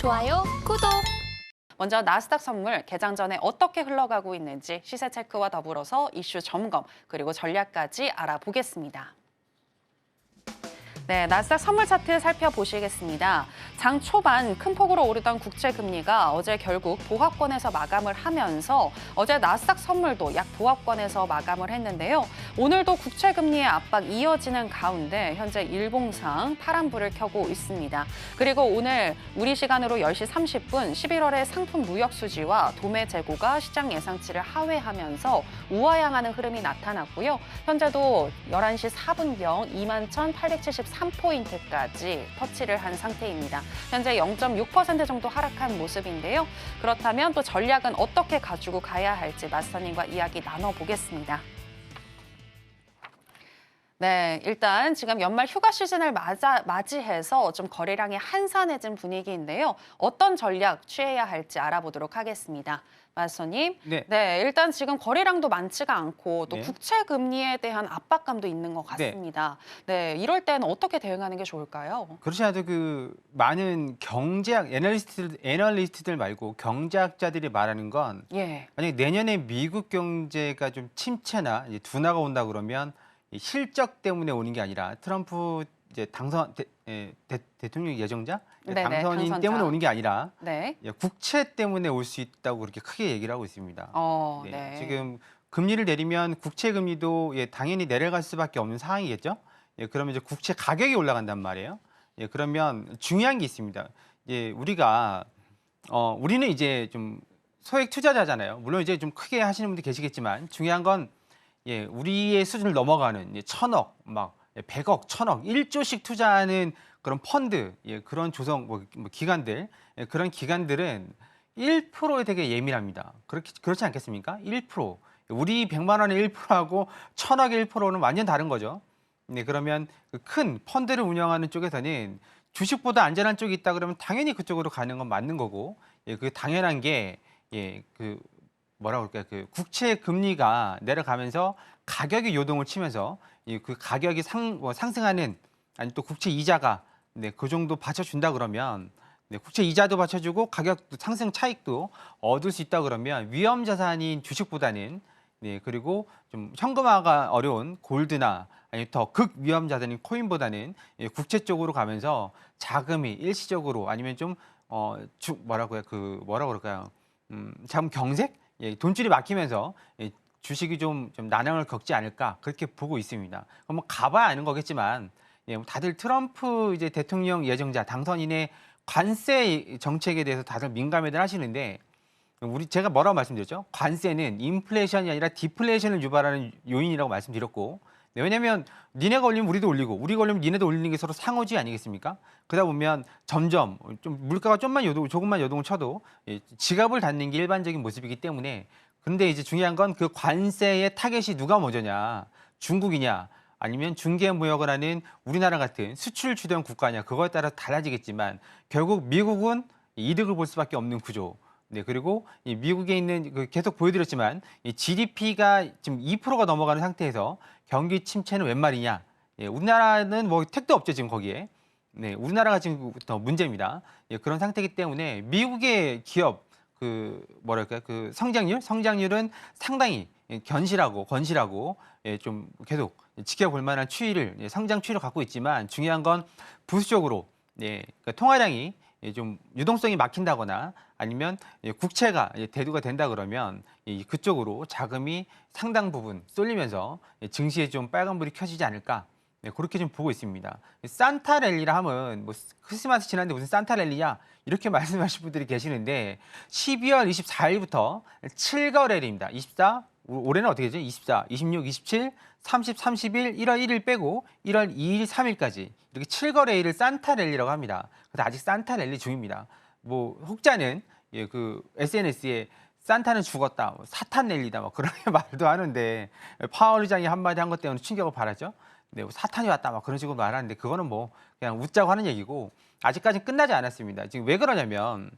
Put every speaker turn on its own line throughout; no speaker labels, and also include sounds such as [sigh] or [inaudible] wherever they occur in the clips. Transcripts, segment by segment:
좋아요, 구독.
먼저 나스닥 선물 개장 전에 어떻게 흘러가고 있는지 시세 체크와 더불어서 이슈 점검 그리고 전략까지 알아보겠습니다. 네, 나스닥 선물 차트 살펴보시겠습니다. 장 초반 큰 폭으로 오르던 국채 금리가 어제 결국 보합권에서 마감을 하면서 어제 나스닥 선물도 약 보합권에서 마감을 했는데요. 오늘도 국채 금리의 압박 이어지는 가운데 현재 일봉상 파란불을 켜고 있습니다. 그리고 오늘 우리 시간으로 10시 30분 11월의 상품 무역 수지와 도매 재고가 시장 예상치를 하회하면서 우하향하는 흐름이 나타났고요. 현재도 11시 4분경 21,873포인트까지 터치를 한 상태입니다. 현재 0.6% 정도 하락한 모습인데요. 그렇다면 또 전략은 어떻게 가지고 가야 할지 마스터님과 이야기 나눠보겠습니다. 네, 일단 지금 연말 휴가 시즌을 맞아, 맞이해서 좀 거래량이 한산해진 분위기인데요. 어떤 전략 취해야 할지 알아보도록 하겠습니다. 마스터님.
네.
네, 일단 지금 거래량도 많지가 않고 또
네.
국채 금리에 대한 압박감도 있는 것
네.
같습니다. 네, 이럴 때는 어떻게 대응하는 게 좋을까요?
그렇지 않아도 그 많은 경제학 애널리스트들, 애널리스트들 말고 경제학자들이 말하는 건
예.
만약에 내년에 미국 경제가 좀 침체나 이제 둔화가 온다 그러면 이 실적 때문에 오는 게 아니라 트럼프 이제 당선 대, 예, 대, 통령 예정자
네네,
당선인
당선자.
때문에 오는 게 아니라
네.
예, 국채 때문에 올 수 있다고 그렇게 크게 얘기를 하고 있습니다.
어,
네,
네.
지금 금리를 내리면 국채 금리도 예, 당연히 내려갈 수밖에 없는 상황이겠죠. 예, 그러면 이제 국채 가격이 올라간단 말이에요. 예, 그러면 중요한 게 있습니다. 예, 우리가 어, 우리는 이제 좀 소액 투자자잖아요. 물론 이제 좀 크게 하시는 분들 계시겠지만 중요한 건 예, 우리의 수준을 넘어가는 예, 천억, 막 예, 백억, 천억, 일조씩 투자하는 그런 펀드, 예, 그런 조성 뭐, 뭐 기관들, 예, 그런 기관들은 1%에 되게 예민합니다. 그렇게 그렇지 않겠습니까? 1%. 우리 100만 원의 1%하고 천억의 1%는 완전 다른 거죠. 네, 그러면 그 큰 펀드를 운영하는 쪽에서는 주식보다 안전한 쪽이 있다 그러면 당연히 그쪽으로 가는 건 맞는 거고, 예, 그 당연한 게 예, 그 뭐라 그럴까요? 그 국채 금리가 내려가면서 가격이 요동을 치면서 이 그 가격이 상 뭐 상승하는 아니 또 국채 이자가 네, 그 정도 받쳐준다 그러면 네, 국채 이자도 받쳐주고 가격 상승 차익도 얻을 수 있다 그러면 위험 자산인 주식보다는 네 그리고 좀 현금화가 어려운 골드나 아니 더 극 위험 자산인 코인보다는 예, 국채 쪽으로 가면서 자금이 일시적으로 아니면 좀 어 주 뭐라고 해요? 그 뭐라 그럴까요? 음 자금 경색? 예, 돈줄이 막히면서 예, 주식이 좀, 좀 난항을 겪지 않을까 그렇게 보고 있습니다. 그럼 뭐 가봐야 아는 거겠지만 예, 뭐 다들 트럼프 이제 대통령 예정자 당선인의 관세 정책에 대해서 다들 민감해들 하시는데 우리 제가 뭐라고 말씀드렸죠? 관세는 인플레이션이 아니라 디플레이션을 유발하는 요인이라고 말씀드렸고 네, 왜냐하면 니네가 올리면 우리도 올리고 우리가 올리면 니네도 올리는 게 서로 상호지 아니겠습니까? 그러다 보면 점점 좀 물가가 좀만 요동 조금만 요동을 쳐도 예, 지갑을 닫는 게 일반적인 모습이기 때문에 근데 이제 중요한 건 그 관세의 타겟이 누가 먼저냐 중국이냐 아니면 중개 무역을 하는 우리나라 같은 수출 주된 국가냐 그거에 따라 달라지겠지만 결국 미국은 이득을 볼 수밖에 없는 구조. 네 그리고 이 미국에 있는 그 계속 보여드렸지만 이 GDP가 지금 2%가 넘어가는 상태에서 경기 침체는 웬 말이냐? 예, 우리나라는 뭐 택도 없죠 지금 거기에. 네, 우리나라가 지금 더 문제입니다. 예, 그런 상태이기 때문에 미국의 기업 그 뭐랄까요? 그 성장률? 성장률은 상당히 예, 견실하고 건실하고 예, 좀 계속 지켜볼 만한 추이를 예, 성장 추이를 갖고 있지만 중요한 건 부수적으로 예, 그러니까 통화량이 예, 좀 유동성이 막힌다거나 아니면 예, 국채가 예, 대두가 된다 그러면 이 그쪽으로 자금이 상당 부분 쏠리면서 예, 증시에 좀 빨간불이 켜지지 않을까 네, 그렇게 좀 보고 있습니다. 산타 랠리라 하면 뭐 크리스마스 지났는데 무슨 산타 랠리냐 이렇게 [laughs] 말씀하실 분들이 계시는데 12월 24일부터 7거래일입니다. 24 올해는 어떻게 되죠? 24, 26, 27, 30, 31, 1월 1일 빼고 1월 2일, 3일까지 이렇게 7거래일을 산타 랠리라고 합니다. 그래서 아직 산타 랠리 중입니다. 뭐 혹자는 예, 그 SNS에 산타는 죽었다, 뭐 사탄 랠리다, 뭐 그런 [laughs] 말도 하는데 파월 의장이 한마디 한 것 때문에 충격을 받았죠. 네, 뭐 사탄이 왔다, 막 그런 식으로 말하는데 그거는 뭐 그냥 웃자고 하는 얘기고 아직까지 끝나지 않았습니다. 지금 왜 그러냐면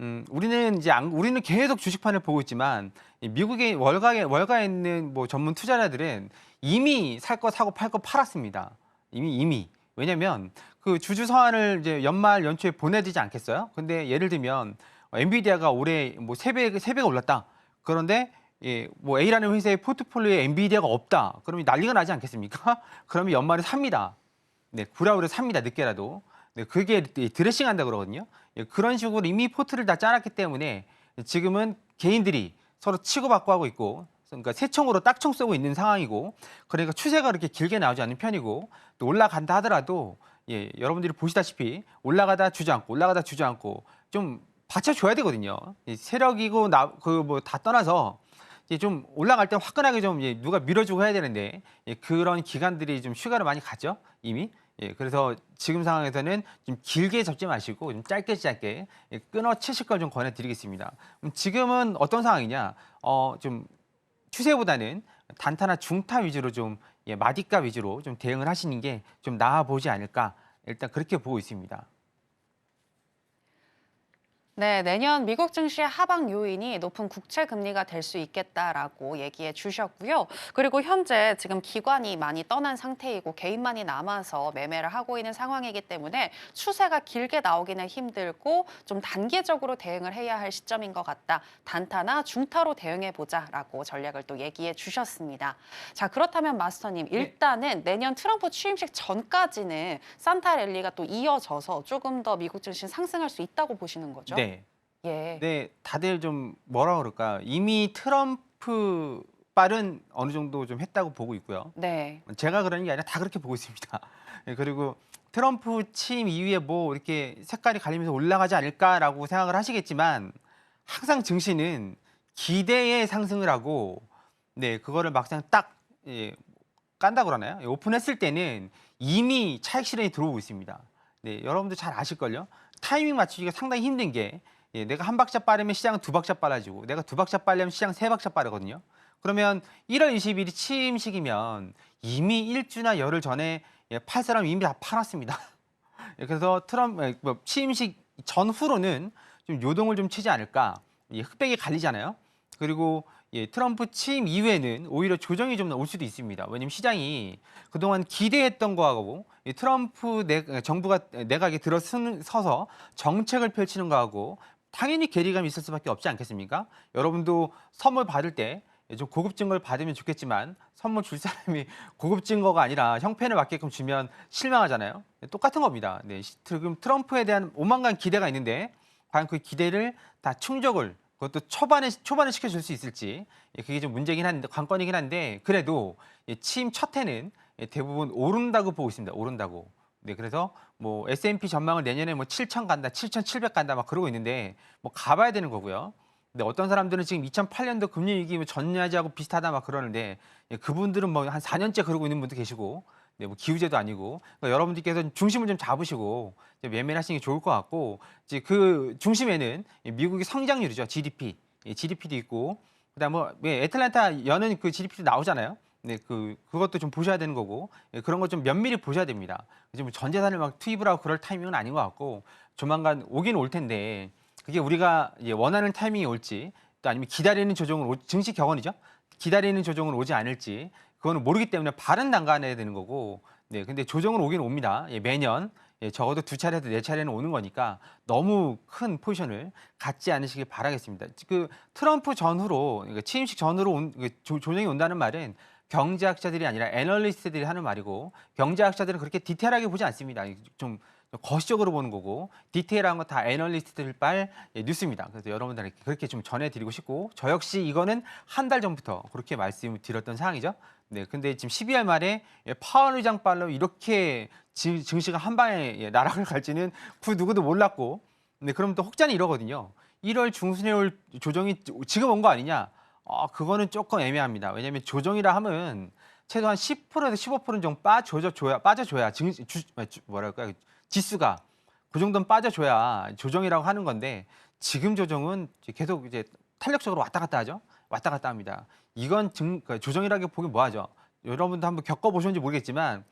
음, 우리는 이제 안, 우리는 계속 주식판을 보고 있지만 이 미국의 월가에 월가에 있는 뭐 전문 투자자들은 이미 살 거 사고 팔 거 팔았습니다. 이미 이미 왜냐면 그 주주 서한을 이제 연말 연초에 보내야 되지 않겠어요? 근데 예를 들면 엔비디아가 올해 뭐 세배 세배가 올랐다. 그런데 예, 뭐 A라는 회사의 포트폴리오에 엔비디아가 없다. 그러면 난리가 나지 않겠습니까? [laughs] 그러면 연말에 삽니다. 네, 구라우를 삽니다. 늦게라도. 네, 그게 드레싱 한다 그러거든요. 예, 그런 식으로 이미 포트를 다 짜놨기 때문에 지금은 개인들이 서로 치고받고 하고 있고 그러니까 새총으로 딱총 쏘고 있는 상황이고 그러니까 추세가 그렇게 길게 나오지 않는 편이고 또 올라간다 하더라도 예, 여러분들이 보시다시피 올라가다 주저앉고 올라가다 주저앉고 좀 받쳐줘야 되거든요. 이 세력이고 나 그 뭐 다 떠나서 좀 올라갈 때 화끈하게 좀 예, 누가 밀어주고 해야 되는데 예, 그런 기간들이 좀 휴가를 많이 갔죠 이미. 예, 그래서 지금 상황에서는 좀 길게 잡지 마시고 좀 짧게 짧게 예, 끊어 치실 걸 좀 권해드리겠습니다. 음, 지금은 어떤 상황이냐? 어, 좀 추세보다는 단타나 중타 위주로 좀 예, 마디가 위주로 좀 대응을 하시는 게 좀 나아 보지 않을까 일단 그렇게 보고 있습니다.
네, 내년 미국 증시의 하방 요인이 높은 국채 금리가 될 수 있겠다라고 얘기해 주셨고요. 그리고 현재 지금 기관이 많이 떠난 상태이고 개인만이 남아서 매매를 하고 있는 상황이기 때문에 추세가 길게 나오기는 힘들고 좀 단계적으로 대응을 해야 할 시점인 것 같다. 단타나 중타로 대응해 보자라고 전략을 또 얘기해 주셨습니다. 자, 그렇다면 마스터님, 일단은 내년 트럼프 취임식 전까지는 산타 랠리가 또 이어져서 조금 더 미국 증시 상승할 수 있다고 보시는 거죠?
네.
예.
네, 다들 좀 뭐라 그럴까? 이미 트럼프 빨은 어느 정도 좀 했다고 보고 있고요.
네.
제가 그러는 게 아니라 다 그렇게 보고 있습니다. 예, [laughs] 그리고 트럼프 취임 이후에 뭐 이렇게 색깔이 갈리면서 올라가지 않을까라고 생각을 하시겠지만 항상 증시는 기대에 상승을 하고 네 그거를 막상 딱 예, 깐다 그러나요? 예, 오픈했을 때는 이미 차익 실현이 들어오고 있습니다. 네 여러분들 잘 아실걸요? 타이밍 맞추기가 상당히 힘든 게 예, 내가 한 박자 빠르면 시장은 두 박자 빨라지고 내가 두 박자 빨려면 시장 세 박자 빠르거든요. 그러면 1월 20일이 취임식이면 이미 일주나 열흘 전에 예, 팔 사람 이미 다 팔았습니다. [laughs] 예, 그래서 트럼프 예, 뭐 취임식 전후로는 좀 요동을 좀 치지 않을까. 예, 흑백이 갈리잖아요. 그리고 예, 트럼프 취임 이후에는 오히려 조정이 좀올 수도 있습니다. 왜냐하면 시장이 그동안 기대했던 거하고 이 트럼프 내, 정부가 내각에 들어서서 정책을 펼치는 거하고 당연히 괴리감이 있을 수밖에 없지 않겠습니까? 여러분도 선물 받을 때 좀 고급진 걸 받으면 좋겠지만 선물 줄 사람이 [laughs] 고급진 거가 아니라 형편을 맞게끔 주면 실망하잖아요. 똑같은 겁니다. 네, 시- 지금 트럼프에 대한 오만간 기대가 있는데 과연 그 기대를 다 충족을 그것도 초반에 초반에 시켜줄 수 있을지 예, 그게 좀 문제긴 한데 관건이긴 한데 그래도 예, 취임 첫 해는 예, 대부분 오른다고 보고 있습니다. 오른다고. 네, 그래서 뭐 S&P 전망을 내년에 뭐 7천 간다, 7,700 간다 막 그러고 있는데 뭐 가봐야 되는 거고요. 근데 어떤 사람들은 지금 2008년도 금리 위기 뭐 전야지하고 비슷하다 막 그러는데 예, 그분들은 뭐 한 4년째 그러고 있는 분도 계시고 네, 뭐 기후제도 아니고 그러니까 여러분들께서 중심을 좀 잡으시고 이제 매매를 하시는 게 좋을 것 같고 이제 그 중심에는 이 미국의 성장률이죠 GDP, 예, GDP도 있고 그다음 뭐 예, 애틀란타 여는 그 GDP도 나오잖아요. 네, 그 그것도 좀 보셔야 되는 거고 예, 그런 거좀 면밀히 보셔야 됩니다. 지금 전 재산을 막 투입을 하고 그럴 타이밍은 아닌 것 같고 조만간 오긴 올 텐데 그게 우리가 이제 원하는 타이밍이 올지 또 아니면 기다리는 조정을 오- 증시 격언이죠. 기다리는 조정을 오지 않을지 그거는 모르기 때문에 바른 단간해야 되는 거고 네 근데 조정은 오긴 옵니다. 예, 매년 예, 적어도 두 차례에서 네 차례는 오는 거니까 너무 큰 포지션을 갖지 않으시길 바라겠습니다. 그 트럼프 전후로 그러니까 취임식 전후로 온, 그 조, 조정이 온다는 말은 경제학자들이 아니라 애널리스트들이 하는 말이고 경제학자들은 그렇게 디테일하게 보지 않습니다. 좀 거시적으로 보는 거고 디테일한 거다 애널리스트들 빨 예, 뉴스입니다. 그래서 여러분들에게 그렇게 좀 전해드리고 싶고 저 역시 이거는 한 달 전부터 그렇게 말씀드렸던 사항이죠. 네, 근데 지금 12월 말에 예, 파월 의장 빨로 이렇게 지- 증시가 한 방에 예, 나락을 갈지는 그 누구도 몰랐고, 네, 그럼 또 혹자는 이러거든요. 1월 중순에 올 조정이 지금 온 거 아니냐? 아, 그거는 조금 애매합니다. 왜냐하면 조정이라 하면 최소한 10%에서 15%는 좀 빠져줘야 빠져줘야 증 주, 주- 뭐랄까 지수가 그 정도는 빠져줘야 조정이라고 하는 건데 지금 조정은 계속 이제 탄력적으로 왔다 갔다 하죠. 왔다 갔다 합니다. 이건 증, 그 조정이라고 보기 뭐하죠. 여러분도 한번 겪어보셨는지 모르겠지만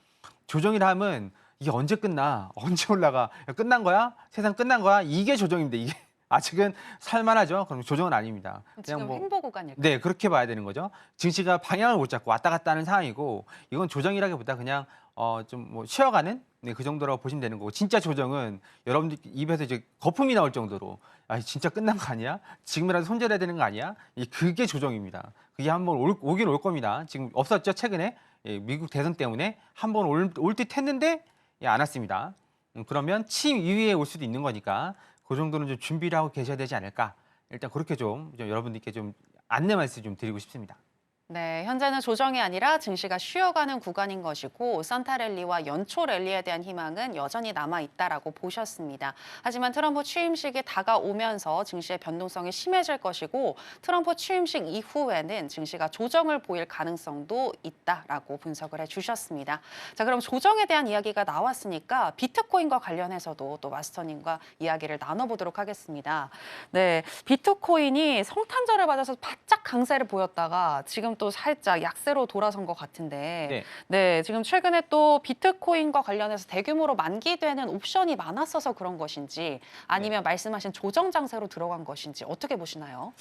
조정이라 하면 이게 언제 끝나? [laughs] 언제 올라가? 야, 끝난 거야? 세상 끝난 거야? 이게 조정인데 이게 아직은 살만하죠. 그럼 조정은 아닙니다.
지금
뭐
횡보 구간일까요?
네, 그렇게 봐야 되는 거죠. 증시가 방향을 못 잡고 왔다 갔다 하는 상황이고 이건 조정이라기보다 그냥 어 좀 뭐 쉬어가는 네, 그 정도라고 보시면 되는 거고 진짜 조정은 여러분들 입에서 이제 거품이 나올 정도로 아 진짜 끝난 거 아니야? 지금이라도 손절해야 되는 거 아니야? 이 그게 조정입니다. 그게 한번 올, 오긴 올 겁니다. 지금 없었죠 최근에 예, 미국 대선 때문에 한번 올듯 했는데 예, 안 왔습니다. 음, 그러면 침 이후에 올 수도 있는 거니까 그 정도는 좀 준비를 하고 계셔야 되지 않을까? 일단 그렇게 좀, 좀 여러분들께 좀 안내 말씀 좀 드리고 싶습니다.
네, 현재는 조정이 아니라 증시가 쉬어가는 구간인 것이고 산타랠리와 연초 랠리에 대한 희망은 여전히 남아 있다라고 보셨습니다. 하지만 트럼프 취임식이 다가오면서 증시의 변동성이 심해질 것이고 트럼프 취임식 이후에는 증시가 조정을 보일 가능성도 있다라고 분석을 해주셨습니다. 자, 그럼 조정에 대한 이야기가 나왔으니까 비트코인과 관련해서도 또 마스터님과 이야기를 나눠보도록 하겠습니다. 네, 비트코인이 성탄절을 맞아서 바짝 강세를 보였다가 지금 또 살짝 약세로 돌아선 것 같은데
네.
네, 지금 최근에 또 비트코인과 관련해서 대규모로 만기되는 옵션이 많았어서 그런 것인지 아니면 말씀하신 조정 장세로 들어간 것인지 어떻게 보시나요?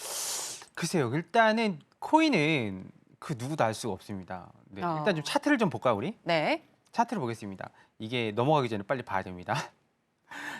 글쎄요. 일단은 코인은 그 누구도 알 수가 없습니다. 네,
어.
일단 좀 차트를 좀 볼까요, 우리?
네.
차트를 보겠습니다. 이게 넘어가기 전에 빨리 봐야 됩니다.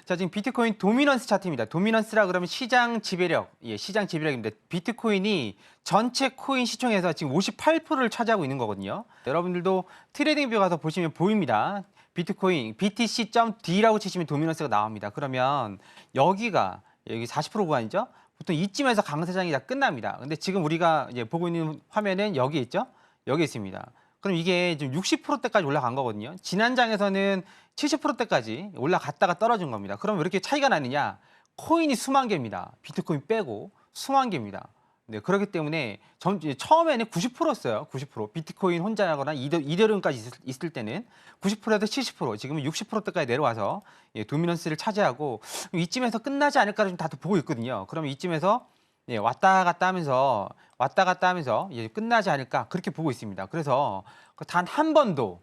자, 지금 비트코인 도미넌스 차트입니다. 도미넌스라 그러면 시장 지배력, 예, 시장 지배력입니다. 비트코인이 전체 코인 시총에서 지금 58%를 차지하고 있는 거거든요. 여러분들도 트레이딩 뷰 가서 보시면 보입니다. 비트코인 BTC.D라고 치시면 도미넌스가 나옵니다. 그러면 여기가 여기 40% 구간이죠. 보통 이쯤에서 강세장이 다 끝납니다. 근데 지금 우리가 이제 보고 있는 화면은 여기 있죠. 여기 있습니다. 그럼 이게 지금 60%대까지 올라간 거거든요. 지난 장에서는 70%대까지 올라갔다가 떨어진 겁니다. 그럼 왜 이렇게 차이가 나느냐? 코인이 수만 개입니다. 비트코인 빼고 수만 개입니다. 네, 그렇기 때문에 전, 이제 처음에는 90%였어요. 90%. 비트코인 혼자거나 이더, 이더리움까지 있을, 있을 때는 90%에서 70%, 지금은 60%대까지 내려와서 예, 도미넌스를 차지하고 이쯤에서 끝나지 않을까를 좀 다들 보고 있거든요. 그러면 이쯤에서 예, 왔다 갔다 하면서 왔다 갔다 하면서 예, 끝나지 않을까 그렇게 보고 있습니다. 그래서 단 한 번도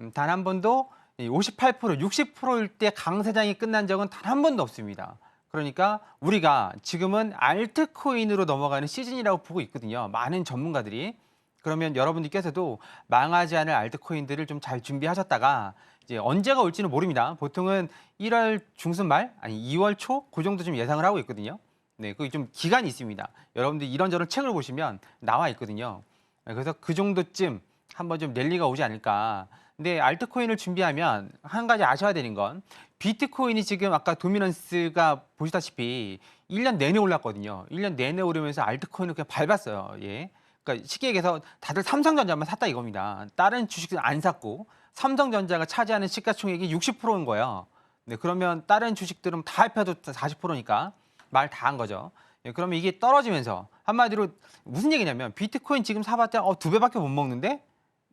음, 단한 번도 58% 60%일 때 강세장이 끝난 적은 단 한 번도 없습니다. 그러니까 우리가 지금은 알트코인으로 넘어가는 시즌이라고 보고 있거든요. 많은 전문가들이 그러면 여러분들께서도 망하지 않을 알트코인들을 좀 잘 준비하셨다가 이제 언제가 올지는 모릅니다. 보통은 1월 중순 말 아니 2월 초 그 정도 좀 예상을 하고 있거든요. 네, 그게 좀 기간이 있습니다. 여러분들 이런저런 책을 보시면 나와 있거든요. 네, 그래서 그 정도쯤 한번 좀 랠리가 오지 않을까. 근데 알트코인을 준비하면 한 가지 아셔야 되는 건 비트코인이 지금 아까 도미넌스가 보시다시피 1년 내내 올랐거든요. 1년 내내 오르면서 알트코인을 그냥 밟았어요. 예. 그러니까 얘기해서 다들 삼성전자만 샀다 이겁니다. 다른 주식은 안 샀고 삼성전자가 차지하는 시가총액이 60%인 거예요. 네, 그러면 다른 주식들은 다 합해도 40%니까 말 다 한 거죠. 예, 그러면 이게 떨어지면서 한마디로 무슨 얘기냐면 비트코인 지금 사봤자 어, 두 배밖에 못 먹는데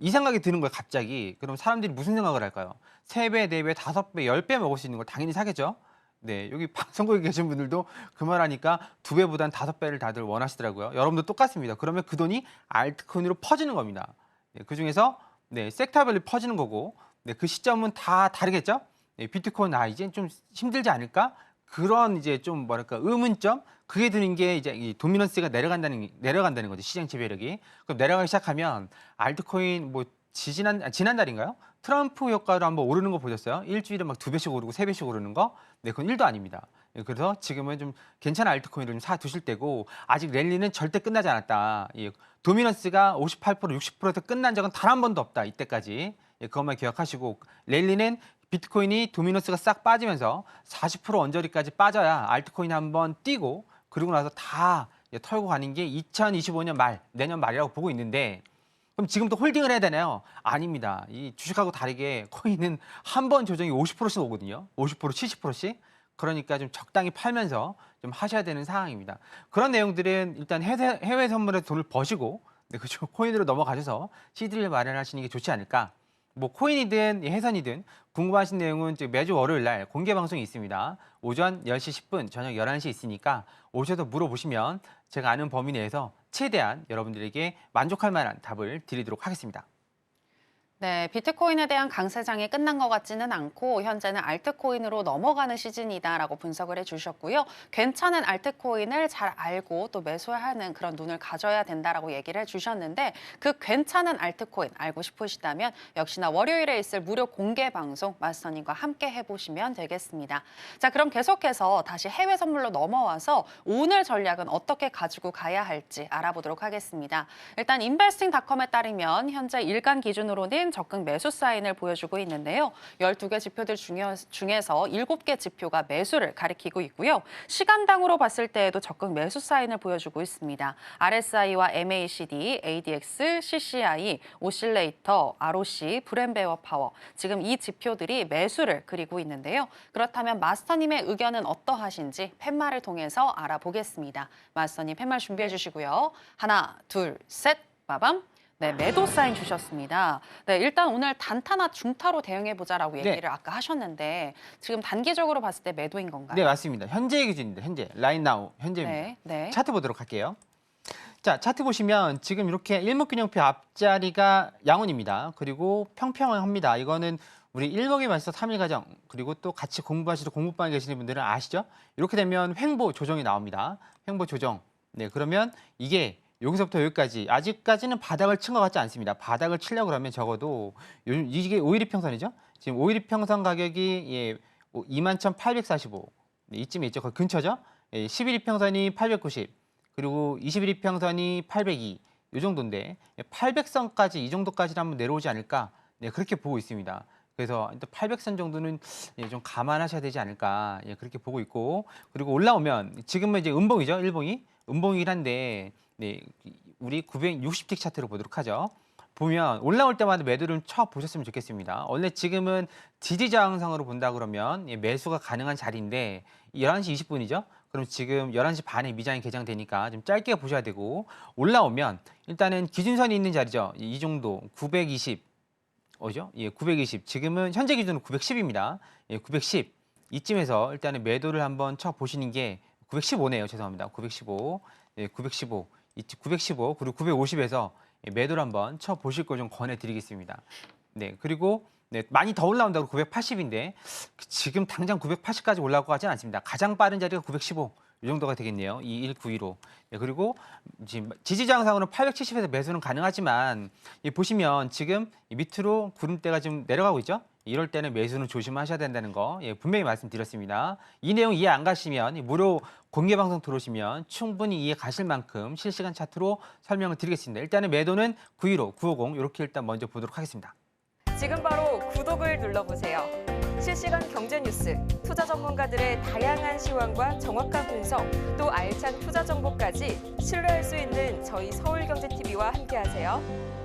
이 생각이 드는 거예요, 갑자기. 그럼 사람들이 무슨 생각을 할까요? 세 배, 네 배, 다섯 배, 열 배 먹을 수 있는 걸 당연히 사겠죠. 네, 여기 [laughs] 방송국에 계신 분들도 그 말 하니까 두 배보단 다섯 배를 다들 원하시더라고요. 여러분도 똑같습니다. 그러면 그 돈이 알트코인으로 퍼지는 겁니다. 네, 그 중에서 네, 섹터별로 퍼지는 거고, 네, 그 시점은 다 다르겠죠? 네, 비트코인 아 이제 좀 힘들지 않을까? 그런 이제 좀 뭐랄까 의문점 그게 드는 게 이제 이 도미넌스가 내려간다는 내려간다는 거죠 시장 지배력이 그럼 내려가기 시작하면 알트코인 뭐 지지난 아, 지난달인가요? 트럼프 효과로 한번 오르는 거 보셨어요? 일주일에 막 두 배씩 오르고 세 배씩 오르는 거? 네, 그건 일도 아닙니다. 예, 그래서 지금은 좀 괜찮은 알트코인을 좀 사 두실 때고 아직 랠리는 절대 끝나지 않았다. 예, 도미넌스가 58% 60%에서 끝난 적은 단 한 번도 없다. 이때까지 예, 그것만 기억하시고 랠리는 비트코인이 도미노스가 싹 빠지면서 40% 언저리까지 빠져야 알트코인 한번 뛰고 그리고 나서 다 털고 가는 게 2025년 말 내년 말이라고 보고 있는데 그럼 지금도 홀딩을 해야 되나요? 아닙니다. 이 주식하고 다르게 코인은 한 번 조정이 50%씩 오거든요. 50% 70%씩. 그러니까 좀 적당히 팔면서 좀 하셔야 되는 상황입니다. 그런 내용들은 일단 해외, 해외 선물에 돈을 버시고 네, 그죠. 코인으로 넘어가셔서 CD를 마련하시는 게 좋지 않을까. 뭐 코인이든 해선이든 궁금하신 내용은 매주 월요일 날 공개 방송이 있습니다. 오전 10시 10분, 저녁 11시 있으니까 오셔서 물어보시면 제가 아는 범위 내에서 최대한 여러분들에게 만족할 만한 답을 드리도록 하겠습니다.
네, 비트코인에 대한 강세장이 끝난 것 같지는 않고 현재는 알트코인으로 넘어가는 시즌이다라고 분석을 해주셨고요. 괜찮은 알트코인을 잘 알고 또 매수하는 그런 눈을 가져야 된다라고 얘기를 해주셨는데 그 괜찮은 알트코인 알고 싶으시다면 역시나 월요일에 있을 무료 공개 방송 마스터님과 함께 해보시면 되겠습니다. 자, 그럼 계속해서 다시 해외 선물로 넘어와서 오늘 전략은 어떻게 가지고 가야 할지 알아보도록 하겠습니다. 일단 인베스팅닷컴에 따르면 현재 일간 기준으로는 적극 매수 사인을 보여주고 있는데요. 12개 지표들 중에- 중에서 7개 지표가 매수를 가리키고 있고요. 시간당으로 봤을 때에도 적극 매수 사인을 보여주고 있습니다. RSI와 MACD, ADX, CCI, 오실레이터, ROC, 브랜베어 파워 지금 이 지표들이 매수를 그리고 있는데요. 그렇다면 마스터님의 의견은 어떠하신지 팻말을 통해서 알아보겠습니다. 마스터님 팻말 준비해 주시고요. 하나, 둘, 셋, 빠밤. 네, 매도 사인 주셨습니다. 네, 일단 오늘 단타나 중타로 대응해 보자라고
네.
얘기를 아까 하셨는데 지금 단기적으로 봤을 때 매도인 건가요?
네, 맞습니다. 현재 기준입니다. 현재 라인 나우 현재입니다.
네, 네.
차트 보도록 할게요. 자, 차트 보시면 지금 이렇게 일목균형표 앞자리가 양원입니다. 그리고 평평합니다. 이거는 우리 일목에 맞서 3일 과정 그리고 또 같이 공부하시도 공부방에 계시는 분들은 아시죠? 이렇게 되면 횡보 조정이 나옵니다. 횡보 조정. 네, 그러면 이게 여기서부터 여기까지 아직까지는 바닥을 친 것 같지 않습니다. 바닥을 치려고 그러면 적어도 요, 이게 5일 이 평선이죠? 지금 5일 이 평선 가격이 예, 21,845 네, 이쯤에 있죠. 거의 근처죠? 예, 11 이평선이 890 그리고 21 이평선이 802 이 정도인데 800선까지 이 정도까지 한번 내려오지 않을까 네, 그렇게 보고 있습니다. 그래서 일단 800선 정도는 예, 좀 감안하셔야 되지 않을까 예, 그렇게 보고 있고 그리고 올라오면 지금은 이제 음봉이죠 일봉이 음봉이긴 한데 네, 우리 960틱 차트로 보도록 하죠. 보면 올라올 때마다 매도를 쳐 보셨으면 좋겠습니다. 원래 지금은 지지 저항상으로 본다 그러면 예, 매수가 가능한 자리인데 11시 20분이죠. 그럼 지금 11시 반에 미장이 개장되니까 좀 짧게 보셔야 되고 올라오면 일단은 기준선이 있는 자리죠. 이 정도 920 어죠? 예, 920. 지금은 현재 기준으로 910입니다. 예, 910. 이쯤에서 일단은 매도를 한번 쳐 보시는 게 915네요. 죄송합니다. 915. 예, 915. 이쯤 915 그리고 950에서 예, 매도를 한번 쳐 보실 거좀 권해 드리겠습니다. 네. 그리고 네, 많이 더 올라온다고 980인데 지금 당장 980까지 올라올 것 같지는 않습니다. 가장 빠른 자리가 915. 이 정도가 되겠네요. 21915. 네, 그리고 지금 지지장상으로는 870에서 매수는 가능하지만 이 보시면 지금 이 밑으로 구름대가 좀 내려가고 있죠. 이럴 때는 매수는 조심하셔야 된다는 거 예, 분명히 말씀드렸습니다. 이 내용 이해 안 가시면 이 무료 공개 방송 들어오시면 충분히 이해 가실 만큼 실시간 차트로 설명을 드리겠습니다. 일단은 매도는 915, 950 이렇게 일단 먼저 보도록 하겠습니다.
지금 바로 구독을 눌러보세요. 실시간 경제 뉴스, 투자 전문가들의 다양한 시황과 정확한 분석, 또 알찬 투자 정보까지 신뢰할 수 있는 저희 서울경제TV와 함께하세요.